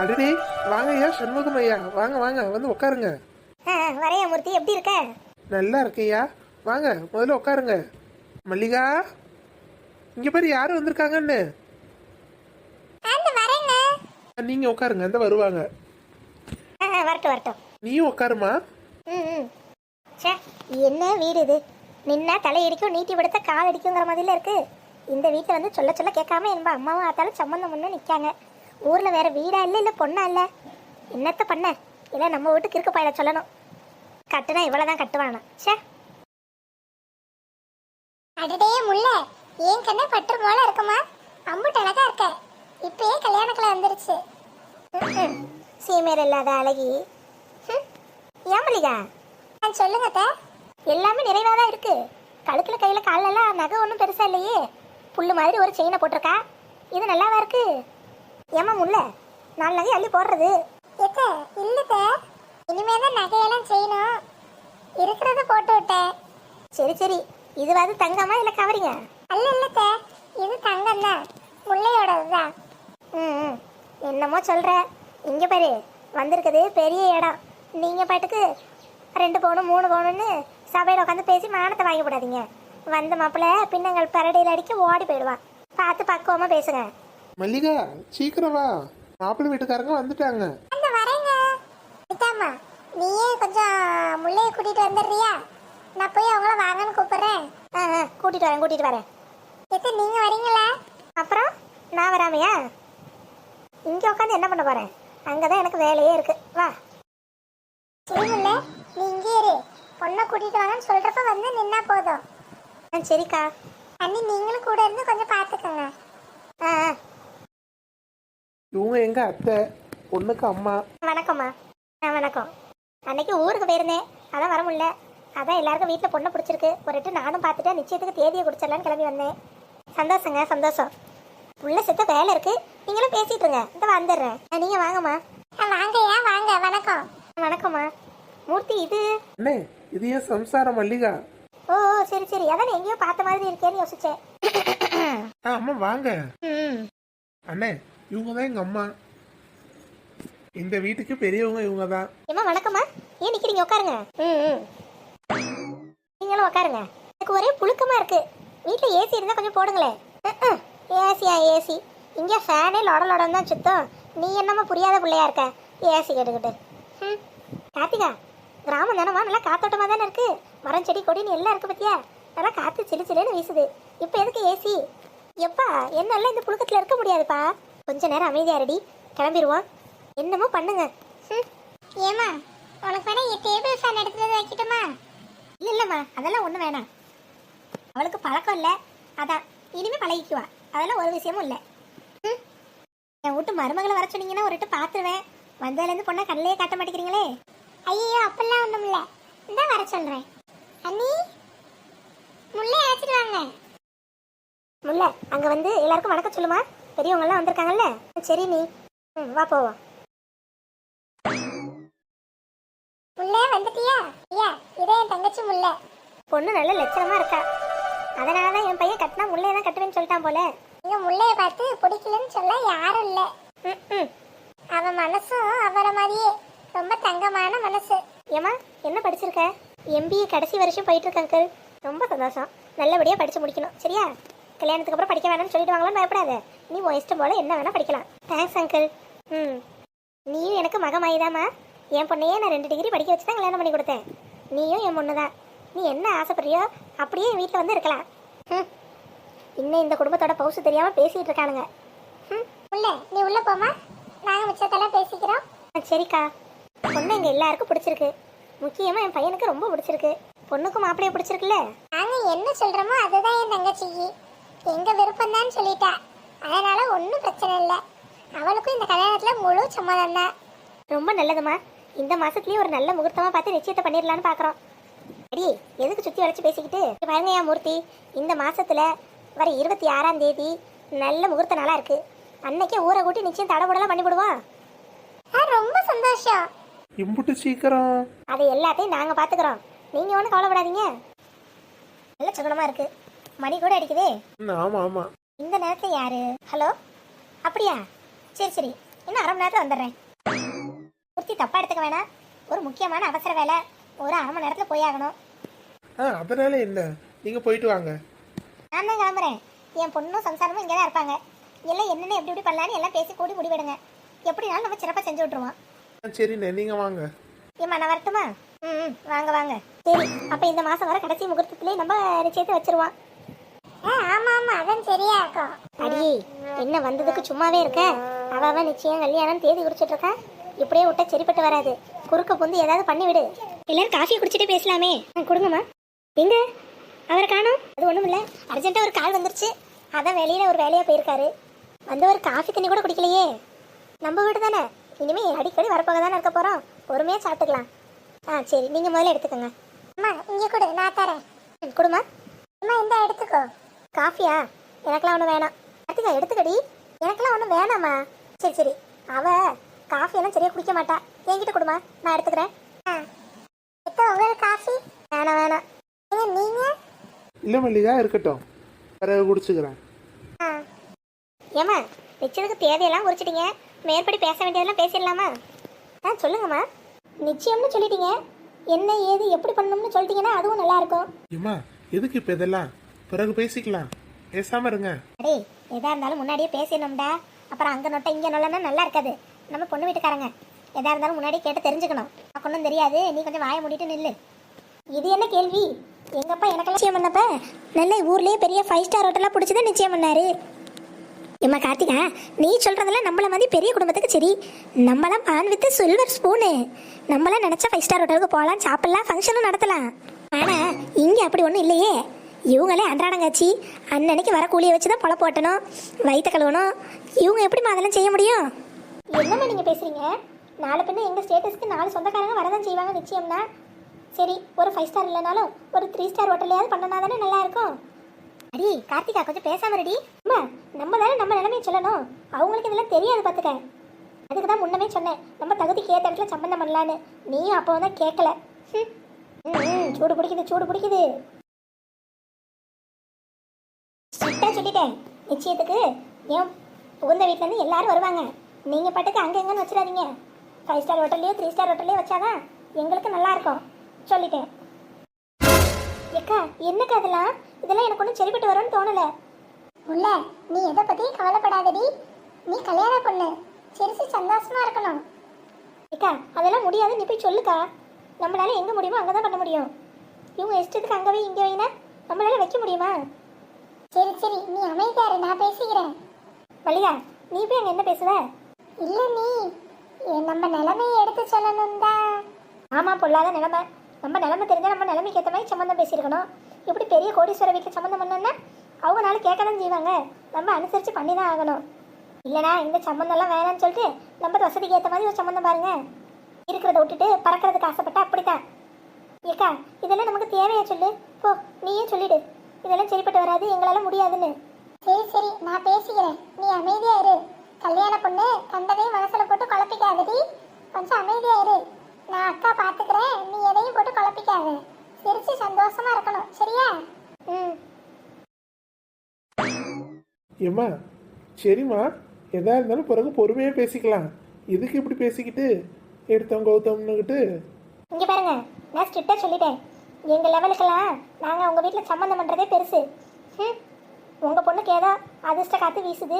அடடே வாங்க ஐயா சண்முகம் ஐயா. வாங்க வாங்க வந்து உட்காருங்க வரையா மூர்த்தி எப்படி இருக்க? நல்லா இருக்கேயா வாங்க முதல்ல உட்காருங்க மல்லிகா இங்க பாரு யாரு வந்திருக்காங்கன்னு? நீங்க உட்காருங்க அந்த வருவாங்க. வரட்டும் வரட்டும். நீயும் உட்காருமா என்ன வீடு இது? நின்னா தலையடிக்கும் நீட்டி படுத்த கால் அடிக்குங்கிற மாதிரில இருக்கு. இந்த வீட்டில் வந்து சொல்ல சொல்ல கேட்காம என்ப அம்மாவும் ஆத்தாலும் சம்மந்தம் முன்னே நிற்காங்க ஊரில் வேற வீடா இல்லை இல்லை பொண்ணா இல்லை. என்னத்த பண்ண? இல்லை நம்ம வீட்டுக்கு இருக்க பயில சொல்லணும். கட்டுனா இவ்வளோதான் கட்டுவானா. ச்சே. அடடே முல்ல ஏன் கண்ணே பட்டு போல இருக்குமா? அம்புட்டு அழகா இருக்க. இப்பயே கல்யாணத்துல வந்துருச்சு. ம்ம். சீமையர் இல்லாத அழகி. மல்லிகா? ஆ, சொல்லுங்க அத்தை. எல்லாமே நிறைவாக தான் இருக்கு. கழுத்துல கையில காலெல்லாம் நகை ஒன்றும் பெருசா இல்லையே. புல்லு மாதிரி ஒரு செயினை போட்டிருக்கா. இது நல்லாவா இருக்கு? ஏமா முல்ல? நாலு நகை அள்ளி போடுறது. எத்த இல்லத்த இனிமே தான் நகையெல்லாம் செய்யணும். இருக்கிறத போட்டு விட்டேன் சரி சரி. இதுவாது தங்கமா இல்லை கவரிங்க? அல்ல இல்லத்த இது தங்கம் தான் முல்லையோடது தான் ம். என்னமோ சொல்ற. இங்க பாரு. வந்திருக்குது பெரிய இடம். நீங்க பாட்டுக்கு ரெண்டு பவுனு மூணு பவுனுன்னு சபையில் உட்காந்து பேசி மானத்தை வாங்கி போடாதீங்க. வந்த மாப்பிள்ள பின்னங்கள் பரடையில் அடிக்க ஓடி போயிடுவான் பார்த்து பக்குவமா பேசுங்க. மல்லிகா சீக்கிரம் வா. மாப்பிள்ளை வீட்டுக்காரங்க வந்துட்டாங்க. நீயே கொஞ்சம் முல்லையை கூட்டிட்டு வந்துடுறியா? நான் போய் அவங்கள வாங்கன்னு கூப்பிடுறேன். ஆ ஆ கூட்டிட்டு வரேன் கூட்டிட்டு வரேன். எத்த நீங்க வரீங்களா? அப்புறம் நான் வராமையா? இங்க உட்காந்து என்ன பண்ண போறேன்? அங்கதான் எனக்கு வேலையே இருக்கு. வா. சரி முல்லை நீ இங்கே இரு. பொண்ணை கூட்டிட்டு வாங்கன்னு சொல்றப்ப வந்து நின்னா போதும். ஆ சரிக்கா. அண்ணி நீங்களும் கூட இருந்து கொஞ்சம் பார்த்துக்கோங்க. ஆ ஆ. இவங்க எங்க அத்தை? பொண்ணுக்கு அம்மா? வணக்கம்மா. ஆ வணக்கம். அன்னைக்கு ஊருக்கு போயிருந்தேன். அதான் வர முடியல. அதான் எல்லாருக்கும் வீட்டில் பொண்ணை பிடிச்சிருக்கு. ஒரு எட்டு நானும் பார்த்துட்டு நிச்சயத்துக்கு தேதியை குடிச்சிடலான்னு கிளம்பி வந்தேன். சந்தோஷங்க சந்தோஷம். உள்ள செத்த வேலை இருக்கு. நீங்களும் பேசிட்டு இருங்க. இந்த வந்துடுறேன். ஆ, நீங்க வாங்கம்மா. ஆ, வாங்கய்யா வாங்க? வணக்கம். வணக்கம்மா. மூர்த்தி இது? அண்ணே இது ஏன் சம்சாரம் மல்லிகா? ஓ ஓ, சரி சரி. அதான் எங்கேயோ பார்த்த மாதிரி இருக்கேன்னு யோசிச்சேன். ஆ அம்மா வாங்க. ம். அண்ணே இவங்க தான் எங்க அம்மா. இந்த வீட்டுக்கு பெரியவங்க இவங்க தான் ஏம்மா வணக்கம்மா. ஏன் நிக்கிறீங்க? உட்காருங்க. ம் ம். நீங்களும் உட்காருங்க. எனக்கு ஒரே புழுக்கமா இருக்கு. வீட்டில் ஏசி இருந்தால் கொஞ்சம் போடுங்களேன். ஏசியா ஏசி இங்கே ஃபேனே லொட லொடன்னு தான் சுத்தம். நீ என்னம்மா புரியாத பிள்ளையா இருக்க? ஏசி கேட்டுக்கிட்டு. ம் கார்த்திகா கிராமம் தானமா நல்லா காத்தோட்டமா தானே இருக்கு. மரம் செடி கொடின்னு எல்லாம் இருக்கு பத்தியா? நல்லா காற்று சிலு சிலுன்னு வீசுது. இப்போ எதுக்கு ஏசி எப்பா என்னால இந்த புழுக்கத்தில் இருக்க முடியாதுப்பா. கொஞ்ச நேரம் அமைதியா ரெடி கிளம்பிடுவோம் என்னமோ பண்ணுங்க. ம் ஏமா உனக்கு வேணா டேபிள் ஃபேன் எடுத்துட்டு வைக்கட்டுமா? இல்ல இல்லம்மா அதெல்லாம் ஒண்ணு வேணாம். அவளுக்கு பழக்கம் இல்ல. அதான் இனிமே பழகிக்குவா. அதெல்லாம் ஒரு விஷயமும் இல்ல. ம். என் வீட்டு மருமகளை வர சொன்னீங்கன்னா ஒரு இட்டு பாத்துருவேன். வந்ததுல இருந்து பொண்ணை கண்ணிலே காட்ட மாட்டேங்கிறீங்களே? ஐயோ அப்பெல்லாம் ஒண்ணும் இல்ல. இந்த வர சொல்றேன். அண்ணி முல்லை அழைச்சிட்டு வாங்க. முல்ல அங்க வந்து எல்லாருக்கும் வணக்கம் சொல்லுமா? பெரியவங்கெல்லாம் வந்திருக்காங்கல்ல? சரி நீ ம் வா போவோம். முல்லை வந்துட்டியா? ஐயா இதே என் தங்கச்சி முல்லை. பொண்ணு நல்ல லட்சணமா இருக்கா. அதனால தான் என் பையன் கட்டினா முல்லையை தான் கட்டுவேன்னு சொல்லிட்டான் போல. இங்க முல்லைய பார்த்து பிடிக்கலன்னு சொல்ல யாரும் இல்ல. ம் ம். அவ மனசும் அவரை மாதிரியே. ரொம்ப தங்கமான மனசு. ஏம்மா என்ன படிச்சிருக்க? எம்பிஏ கடைசி வருஷம் போயிட்டு இருக்க அங்கிள். ரொம்ப சந்தோஷம். நல்லபடியாக படிச்சு முடிக்கணும். சரியா? கல்யாணத்துக்கு அப்புறம் படிக்க வேணாம்னு சொல்லிடுவாங்களான்னு பயப்படாத. நீ உன் இஷ்டம் போல என்ன வேணா படிக்கலாம். தேங்க்ஸ் அங்கிள் ம். நீயும் எனக்கு மகமாயிதாம்மா என் பொண்ணையே நான் ரெண்டு டிகிரி படிக்க வச்சு தான் கல்யாணம் பண்ணி கொடுத்தேன். நீயும் என் பொண்ணு தான். நீ என்ன ஆசைப்படுறியோ அப்படியே என் வீட்டில் வந்து இருக்கலாம். ம். இன்னும் இந்த குடும்பத்தோட பவுசு தெரியாமல் பேசிகிட்டு இருக்கானுங்க. ம். முல்லை நீ உள்ள போமா நாங்க மிச்சத்தெல்லாம் பேசிக்கிறோம். சரிக்கா. பொண்ணு எங்க எல்லாருக்கும் பிடிச்சிருக்கு. முக்கியமா என் பையனுக்கு ரொம்ப பிடிச்சிருக்கு. பொண்ணுக்கும் மாப்பிள்ளைய பிடிச்சிருக்குல்ல? நாங்க என்ன சொல்றோமோ அதுதான் என் தங்கச்சிக்கு. எங்க விருப்பம் தான் சொல்லிட்டா. அதனால ஒன்றும் பிரச்சனை இல்லை. அவளுக்கும் இந்த கல்யாணத்துல முழு சம்மதம் தான் ரொம்ப நல்லதுமா. இந்த மாசத்துலயே ஒரு நல்ல முகூர்த்தமா பார்த்து நிச்சயத்தை பண்ணிடலான்னு பாக்குறோம். அடி எதுக்கு சுத்தி வளைச்சு பேசிக்கிட்டு? பாருங்க ஏன் மூர்த்தி. இந்த மாசத்துல வர இருபத்தி ஆறாம் தேதி நல்ல முகூர்த்த நாளா இருக்கு. அன்னைக்கே ஊரை கூட்டி நிச்சயம் தடபுடலாம் பண்ணிவிடுவோம் ரொம்ப சந்தோஷம். இம்புட்டு சீக்கிரம். அது எல்லாத்தையும் நாங்க பாத்துக்கிறோம். நீங்க ஒன்றும் கவலைப்படாதீங்க. நல்ல சுகனமா இருக்கு. மணி கூட அடிக்குதே. ஆமா ஆமா. இந்த நேரத்துல யாரு? ஹலோ? அப்படியா? சரி சரி. இன்னும் அரை மணி நேரத்தில் வந்துடுறேன். குர்த்தி தப்பா எடுத்துக்க வேணாம். ஒரு முக்கியமான அவசர வேலை. ஒரு அரை மணி நேரத்தில் போய் ஆகணும். ஆ அதனால என்ன? நீங்கள் போயிட்டு வாங்க. நான் தான் கிளம்புறேன். என் பொண்ணும் சம்சாரமும் இங்கே தான் இருப்பாங்க. எல்லாம் என்னென்ன எப்படி எப்படி பண்ணலான்னு எல்லாம் பேசி கூடி முடிவெடுங்க. எப்படினாலும் நம்ம சிறப்பாக செஞ்சு விட்ருவோம் ஆ சரிண்ணே நீங்கள் வாங்க. ஏம்மா நான் வரட்டுமா? ம் வாங்க வாங்க. சரி அப்போ இந்த மாதம் வர கடைசி முகூர்த்தத்திலே நம்ம நிச்சயத்தை வச்சிருவோம். ஆ ஆமா ஆமா அதான் சரியா இருக்கும். அடி என்ன வந்ததுக்கு சும்மாவே இருக்க? அவ அவ நிச்சயம் கல்யாணம் தேதி குறிச்சிட்டு இருக்கா? இப்படியே விட்டா சரிப்பட்டு வராது. குறுக்க புந்து ஏதாவது பண்ணி விடு. எல்லாரும் காஃபி குடிச்சிட்டு பேசலாமே. ஆ, கொடுங்கம்மா. எங்க? அவரை காணும்? அது ஒன்றும் இல்லை. அர்ஜென்ட்டாக ஒரு கால் வந்துருச்சு. அதான் வெளியில் ஒரு வேலையாக போயிருக்காரு. வந்து ஒரு காஃபி தண்ணி கூட குடிக்கலையே. நம்ம வீடு தானே? இனிமேல் அடிக்கடி வரப்போக தானே இருக்க போகிறோம் பொறுமையா சாப்பிட்டுக்கலாம். ஆ சரி நீங்கள் முதல்ல எடுத்துக்கோங்க. அம்மா இங்க கொடு நான் தரேன். ம், கொடுமா அம்மா இந்த எடுத்துக்கோ. காஃபியா? எனக்கெல்லாம் ஒன்றும் வேணாம். கார்த்திகா எடுத்துக்கடி. எனக்கெல்லாம் ஒன்றும் வேணாம்மா. சரி சரி. அவ காஃபியெல்லாம் சரியா குடிக்க மாட்டா. என்கிட்ட கொடுமா. நான் எடுத்துக்கிறேன். ஆ. இப்போ உங்களுக்கு காஃபி? வேணாம் வேணாம். ஏங்க நீங்க? இல்லை மல்லிகா இருக்கட்டும். பிறகு குடிச்சுக்கிறேன். ஆ. ஏம்மா நிச்சயத்துக்கு தேவையெல்லாம் குறிச்சிட்டீங்க மேற்படி பேச வேண்டியதெல்லாம் பேசிடலாமா? ஆ சொல்லுங்கம்மா. நிச்சயம்னு சொல்லிட்டீங்க. என்ன ஏது எப்படி பண்ணணும்னு சொல்லிட்டீங்கன்னா அதுவும் நல்லா இருக்கும். ஏம்மா எதுக்கு இப்போ இதெல்லாம்? பிறகு பேசிக்கலாம். பேசாம இருங்க. அடே எதா இருந்தாலும் முன்னாடியே பேசணும்டா அப்புறம் அங்க நொட்ட இங்க நொல்லன்னா நல்லா இருக்காது. நம்ம பொண்ணு வீட்டுக்காரங்க. எதா இருந்தாலும் முன்னாடியே கேட்டு தெரிஞ்சுக்கணும். உனக்கு ஒன்றும் தெரியாது. நீ கொஞ்சம் வாயை மூடிட்டு நில்லு. இது என்ன கேள்வி? எங்கப்பா எனக்கெல்லாம் நிச்சயம் பண்ணப்ப நல்ல ஊர்லயே பெரிய ஃபைவ் ஸ்டார் ஹோட்டலாக பிடிச்சதான் நிச்சயம் பண்ணாரு. ஏம்மா கார்த்திகா நீ சொல்றதெல்லாம் நம்மள மாதிரி பெரிய குடும்பத்துக்கு சரி. நம்மளாம் பான் வித்து சில்வர் ஸ்பூனு நம்மளாம் நினைச்சா ஃபைவ் ஸ்டார் ஹோட்டலுக்கு போகலாம் சாப்பிடலாம் ஃபங்க்ஷனும் நடத்தலாம். ஆனா இங்க அப்படி ஒன்றும் இல்லையே. இவங்களே அன்றாடங்காச்சி அன்னன்னைக்கு வர கூலியை வச்சு தான் பொழப்பு ஓட்டணும் வயிற்று கழுவணும். இவங்க எப்படிம்மா அதெல்லாம் செய்ய முடியும்? என்னம்மா நீங்கள் பேசுகிறீங்க நாலு பின்ன எங்கள் ஸ்டேட்டஸ்க்கு நாலு சொந்தக்காரங்க வரதான் செய்வாங்க நிச்சயம்னா சரி ஒரு ஃபைவ் ஸ்டார் இல்லைனாலும் ஒரு த்ரீ ஸ்டார் ஹோட்டல்லையாவது பண்ணனா தானே நல்லா இருக்கும். அடி கார்த்திகா கொஞ்சம் பேசாம ரெடி அம்மா நம்ம தானே நம்ம நிலைமையை சொல்லணும். அவங்களுக்கு இதெல்லாம் தெரியாது பார்த்துக்க அதுக்கு தான் முன்னமே சொன்னேன் நம்ம தகுதிக்கு ஏற்ற இடத்துல சம்பந்தம் பண்ணலான்னு. நீயும் அப்போ தான் கேட்கல ம், ம், சூடு பிடிக்குது சூடு பிடிக்குது. கரெக்டாக சொல்லிட்டேன். நிச்சயத்துக்கு ஏன்? புகுந்த வீட்டிலேருந்து எல்லாரும் வருவாங்க. நீங்கள் பாட்டுக்கு அங்கே எங்கன்னு வச்சிடாதீங்க. ஃபைவ் ஸ்டார் ஹோட்டல்லையோ த்ரீ ஸ்டார் ஹோட்டல்லையோ வச்சாதான் எங்களுக்கு நல்லா இருக்கும். சொல்லிட்டேன். ஏக்கா என்னக்கா அதெல்லாம் இதெல்லாம் எனக்கு ஒன்றும் சரிப்பட்டு வரும்னு தோணலை. உள்ள நீ எதை பற்றியும் கவலைப்படாதடி. நீ கல்யாணம் பொண்ணு. சிரிச்சு சந்தோஷமா இருக்கணும். ஏக்கா அதெல்லாம் முடியாது. நீ போய் சொல்லுக்கா. நம்மளால எங்கே முடியுமோ அங்கே தான் பண்ண முடியும். இவங்க இஷ்டத்துக்கு அங்கே போய் இங்கே வைனா நம்மளால வைக்க முடியுமா? சரி சரி நீ அமைதியா நான் பேசிக்கிறேன். மல்லிகா நீ போய் அங்கே என்ன பேசுவ? இல்ல நீ நம்ம நிலைமையை எடுத்து சொல்லணும் தான் ஆமாம் பொல்லாத நிலைமை. நம்ம நிலைமை தெரிஞ்சால் நம்ம நிலைமைக்கு ஏற்ற மாதிரி சம்மந்தம் பேசியிருக்கணும். இப்படி பெரிய கோடீஸ்வர வீட்டில் சம்மந்தம் பண்ணோன்னா அவங்க நாள் கேட்க தான் செய்வாங்க. நம்ம அனுசரித்து பண்ணி தான் ஆகணும். இல்லைனா இந்த சம்மந்தம்லாம் வேணாம்னு சொல்லிட்டு நம்ம வசதிக்கு ஏற்ற மாதிரி ஒரு சம்மந்தம் பாருங்க. இருக்கிறத விட்டுட்டு பறக்கிறதுக்கு ஆசைப்பட்டா அப்படித்தான். ஏக்கா இதெல்லாம் நமக்கு தேவையா சொல்லு? போ நீயே சொல்லிடு. இதெல்லாம் சரிப்பட்டு வராது எங்களால் முடியாதுன்னு. சரி சரி நான் பேசிக்கிறேன். நீ அமைதியா இரு. கல்யாண பொண்ணு கண்டதையும் மனசுல போட்டு குழப்பிக்காதடி. கொஞ்சம் அமைதியா இரு. நான் அக்கா பாத்துக்கிறேன். நீ எதையும் போட்டு குழப்பிக்காத. சிரிச்சு சந்தோஷமா இருக்கணும். சரியா? ம். ஏம்மா சரிம்மா. எதா இருந்தாலும் பிறகு பொறுமையாக பேசிக்கலாம். எதுக்கு இப்படி பேசிக்கிட்டு? எடுத்தவங்க கௌதம்னுக்கிட்டு இங்க பாருங்க. நான் ஸ்ட்ரிக்டா சொல்லிட்டேன். எங்கள் லெவலுக்கெல்லாம் நாங்கள் உங்கள் வீட்டில் சம்மந்தம் பண்ணுறதே பெருசு. ம் உங்கள் பொண்ணுக்கு ஏதோ அதிர்ஷ்ட காற்று வீசுது.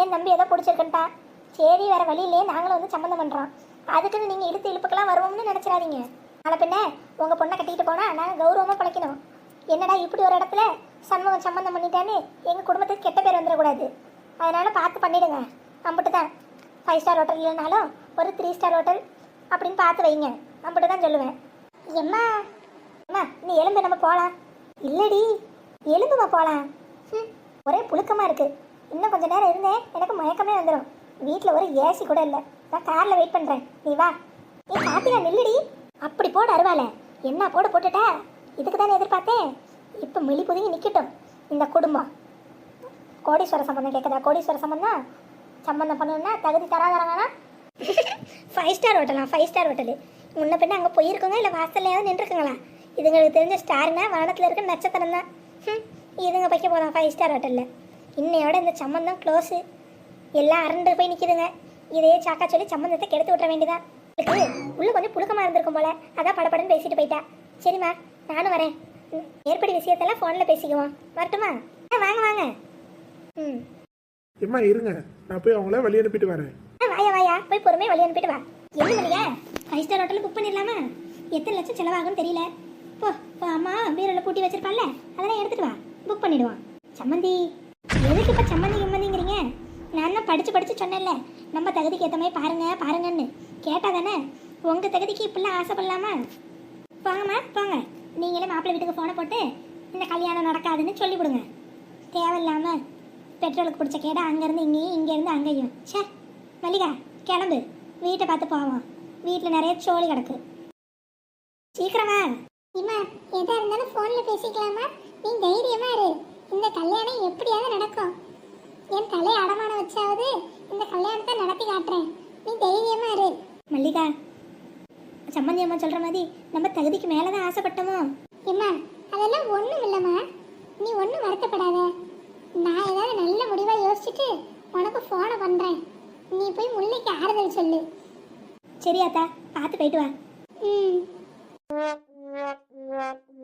என் தம்பி ஏதோ பிடிச்சிருக்குன்ட்டா. சரி வேற வழியிலே நாங்களும் வந்து சம்மந்தம் பண்ணுறோம் அதுக்குன்னு நீங்கள் இழுத்து இழுப்புக்கெல்லாம் வருவோம்னு நினச்சிடாதீங்க. ஆனால் பின்ன உங்கள் பொண்ணை கட்டிக்கிட்டு போனால் நாங்கள் கௌரவமாக பழைக்கணும் என்னடா இப்படி ஒரு இடத்துல சண்முகம் சம்மந்தம் பண்ணிட்டான்னு எங்கள் குடும்பத்துக்கு கெட்ட பேர் வந்துடக்கூடாது. அதனால் பார்த்து பண்ணிடுங்க. அம்பிட்டு தான். ஃபைவ் ஸ்டார் ஹோட்டல் இல்லைனாலும் ஒரு த்ரீ ஸ்டார் ஹோட்டல் அப்படின்னு பார்த்து வைங்க. அம்பிட்டு தான் சொல்லுவேன். எம்மா அம்மா நீ எலும்பு நம்ம போகலாம் இல்லடி எலும்புமா போகலாம் ம் ஒரே புழுக்கமாக இருக்கு. இன்னும் கொஞ்ச நேரம் இருந்தேன் எனக்கு மயக்கமே வந்துடும் வீட்டில் ஒரு ஏசி கூட இல்லை. நான் காரில் வெயிட் பண்ணுறேன் நீ வா. நீ கார்த்திகா நில்லுடி. அப்படி போடு அருவால என்ன போட போட்டுட்டா? இதுக்கு தானே எதிர்பார்த்தேன். இப்போ மிளி புதுங்கி நிற்கட்டும் இந்த குடும்பம். கோடீஸ்வர சம்பந்தம் கேட்குதா கோடீஸ்வர சம்பந்தம் சம்பந்தம் பண்ணணும்னா தகுதி தராதரங்கன்னா ஃபைவ் ஸ்டார் ஹோட்டலா ஃபைவ் ஸ்டார் ஹோட்டலு முன்ன பின்ன அங்கே போயிருக்கோங்க இல்லை வாசல்லையாவது நின்றுருக்குங்களா? இதுங்களுக்கு தெரிஞ்ச ஸ்டார்னா வானத்தில் இருக்க நட்சத்திரம் தான். ம், இதுங்க வைக்க போதும் ஃபைவ் ஸ்டார் ஹோட்டலில் இன்னையோட இந்த சம்மந்தம் க்ளோஸு எல்லாம் அரண்டு போய் நிற்கிதுங்க இதே சாக்கா சொல்லி சம்மந்தத்தை கெடுத்து விட்டுற வேண்டியதா இதுக்கு உள்ள கொஞ்சம் புழுக்கமா இருந்திருக்கும் போல. அதான் படபடன்னு பேசிட்டு போயிட்டா. சரிம்மா நானும் வரேன். ஏற்படி விஷயத்தெல்லாம் ஃபோனில் பேசிக்குவோம். வரட்டுமா? வாங்க வாங்க. ம். எம்மா இருங்க. நான் போய் அவங்கள வழி அனுப்பிட்டு வரேன். வாயா வாயா. போய் பொறுமையா வழி அனுப்பிட்டு வா. என்ன ஃபைவ் ஸ்டார் ஹோட்டல் புக் பண்ணிடலாமா? எத்தனை லட்சம் செலவாகும்னு தெரியல. போ அம்மா பீரோல பூட்டி வச்சிருப்பான்ல அதெல்லாம் எடுத்துட்டு வா புக் பண்ணிடுவான். சம்மந்தி எதுக்கு இப்ப சம்மந்தி கிம்மந்திங்கிறீங்க? நான் தான் படிச்சு படிச்சு சொன்னேன்ல நம்ம தகுதிக்கு ஏத்த மாதிரி பாருங்க பாருங்கன்னு. கேட்டா தானே உங்க தகுதிக்கு இப்படிலாம் ஆசைப்படலாமா? போங்கம்மா போங்க. நீங்களே மாப்பிள்ளை வீட்டுக்கு ஃபோனை போட்டு இந்த கல்யாணம் நடக்காதுன்னு சொல்லிவிடுங்க. தேவையில்லாம பெட்ரோலுக்கு பிடிச்ச கேடா அங்கேருந்து இங்கேயும் இங்கேருந்து அங்கேயும். ச்சே மல்லிகா கிளம்பு. வீட்டை பார்த்து போவோம். வீட்டில் நிறைய சோழி கிடக்கு. சீக்கிரமா. இம்மா எதா இருந்தாலும் ஃபோன்ல பேசிக்கலாமா? நீ தைரியமா இரு. இந்த கல்யாணம் எப்படியாவது நடக்கும். என் தலையை அடமானம் வச்சாவது இந்த கல்யாணத்தை நடத்தி காட்டுறேன். நீ தைரியமா இரு. மல்லிகா சம்மந்தி அம்மா சொல்கிற மாதிரி நம்ம தகுதிக்கு மேலே தான் ஆசைப்பட்டோமோ? இம்மா அதெல்லாம் ஒண்ணும் இல்லம்மா. நீ ஒண்ணும் வருத்தப்படாத. நான் ஏதாவது நல்ல முடிவா யோசிச்சுட்டு உனக்கு ஃபோனை பண்றேன். நீ போய் முல்லைக்கு ஆறுதல் சொல்லு. சரி அத்தா. பார்த்து போயிட்டு வா. ம். Yeah.